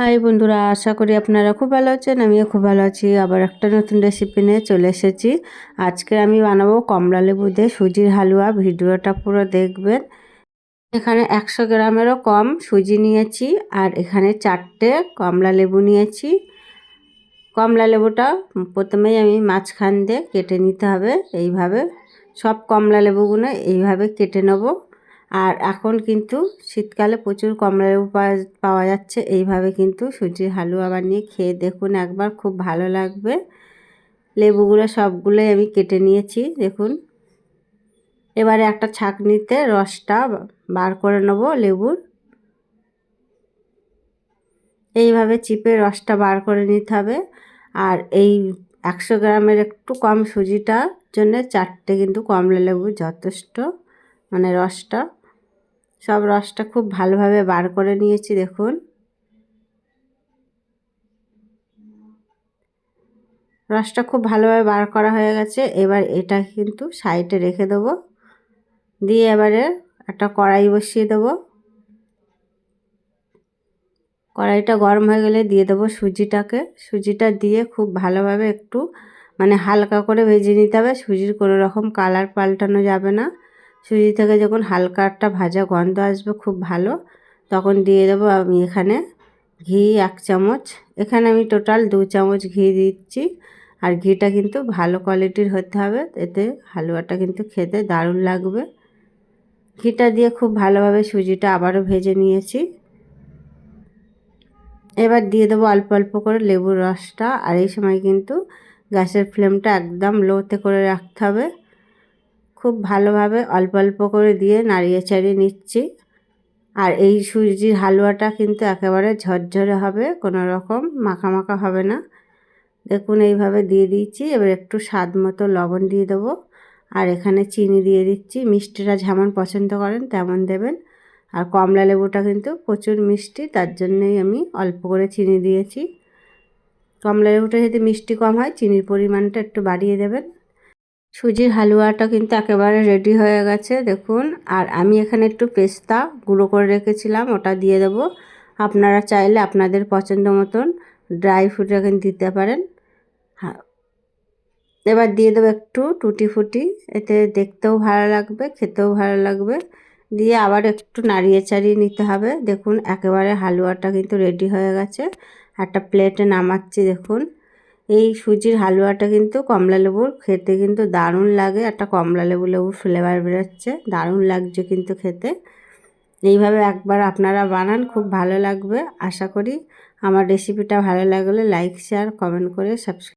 High বন্ধুরা, আশা করি আপনারা খুব ভালো আছেন, আমিও খুব ভালো আছি। আবার একটা নতুন রেসিপি নিয়ে চলে এসেছি। আজকে আমি বানাবো কমলা লেবু দিয়ে সুজির হালুয়া, ভিডিওটা পুরো দেখবেন। এখানে একশো গ্রামেরও কম সুজি নিয়েছি, আর এখানে চারটে কমলা লেবু নিয়েছি। কমলা লেবুটা প্রথমেই আমি মাঝখান দিয়ে কেটে নিতে হবে, এইভাবে। সব কমলা লেবুগুলো এইভাবে কেটে নেব। আর এখন কিন্তু শীতকালে প্রচুর কমলালেবু পাওয়া যাচ্ছে। এইভাবে কিন্তু সুজির হালুয়া বানিয়ে খেয়ে দেখুন একবার, খুব ভালো লাগবে। লেবুগুলো সবগুলোই আমি কেটে নিয়েছি, দেখুন। এবারে একটা ছাঁকনিতে রসটা বার করে নেব লেবুর। এইভাবে চিপে রসটা বার করে নিতে হবে। আর এই একশো গ্রামের একটু কম সুজিটার জন্য চারটে কিন্তু কমলা লেবু যথেষ্ট মানে রসটা। সব রসটা খুব ভালোভাবে বার করে নিয়েছি, দেখুন। রসটা খুব ভালোভাবে বার করা হয়ে গেছে, এবার এটা কিন্তু সাইডে রেখে দেবো। দিয়ে এবারে একটা কড়াই বসিয়ে দেবো। কড়াইটা গরম হয়ে গেলে দিয়ে দেবো সুজিটাকে। সুজিটা দিয়ে খুব ভালোভাবে একটু মানে হালকা করে ভেজে নিতে হবে, সুজির কোনো রকম কালার পাল্টানো যাবে না। সুজি থেকে যখন হালকা একটা ভাজা গন্ধ আসবে খুব ভালো, তখন দিয়ে দেবো আমি এখানে ঘি এক চামচ। এখানে আমি টোটাল দু চামচ ঘি দিচ্ছি। আর ঘিটা কিন্তু ভালো কোয়ালিটির হতে হবে, এতে হালুয়াটা কিন্তু খেতে দারুণ লাগবে। ঘিটা দিয়ে খুব ভালোভাবে সুজিটা আবারও ভেজে নিয়েছি। এবার দিয়ে দেবো অল্প অল্প করে লেবুর রসটা। আর এই সময় কিন্তু গ্যাসের ফ্লেমটা একদম লোতে করে রাখতে হবে। খুব ভালোভাবে অল্প অল্প করে দিয়ে নাড়িয়ে চাড়িয়ে নিচ্ছি। আর এই সুজির হালুয়াটা কিন্তু একেবারে ঝরঝরে হবে, কোনো রকম মাখা হবে না। দেখুন, এইভাবে দিয়ে দিচ্ছি এবার একটু স্বাদ মতো লবণ দিয়ে দেবো। আর এখানে চিনি দিয়ে দিচ্ছি। মিষ্টিটা যেমন পছন্দ করেন তেমন দেবেন। আর কমলা লেবুটা কিন্তু প্রচুর মিষ্টি, তার জন্যই আমি অল্প করে চিনি দিয়েছি। কমলা লেবুটা যদি মিষ্টি কম হয়, চিনির পরিমাণটা একটু বাড়িয়ে দেবেন। সুজির হালুয়াটা কিন্তু একেবারে রেডি হয়ে গেছে, দেখুন। আর আমি এখানে একটু পেস্তা গুঁড়ো করে রেখেছিলাম, ওটা দিয়ে দেব। আপনারা চাইলে আপনাদের পছন্দ মতন ড্রাই ফ্রুট এখানে দিতে পারেন। হ্যাঁ। এবার দিয়ে দেবো একটু টুটি ফুটি, এতে দেখতেও ভালো লাগবে, খেতেও ভালো লাগবে। দিয়ে আবার একটু নাড়িয়ে চাড়িয়ে নিতে হবে, দেখুন একেবারে হালুয়াটা কিন্তু রেডি হয়ে গেছে। একটা প্লেটে নামাচ্ছি, দেখুন। এই সুজির হালুয়াটা কিন্তু কমলা লেবুর, খেতে কিন্তু দারুণ লাগে। একটা কমলা লেবু লেবুর ফ্লেভার বেরোচ্ছে, দারুণ লাগছে কিন্তু খেতে। এইভাবে একবার আপনারা বানান, খুব ভালো লাগবে। আশা করি আমার রেসিপিটা ভালো লাগলে লাইক শেয়ার কমেন্ট করে সাবস্ক্রাইব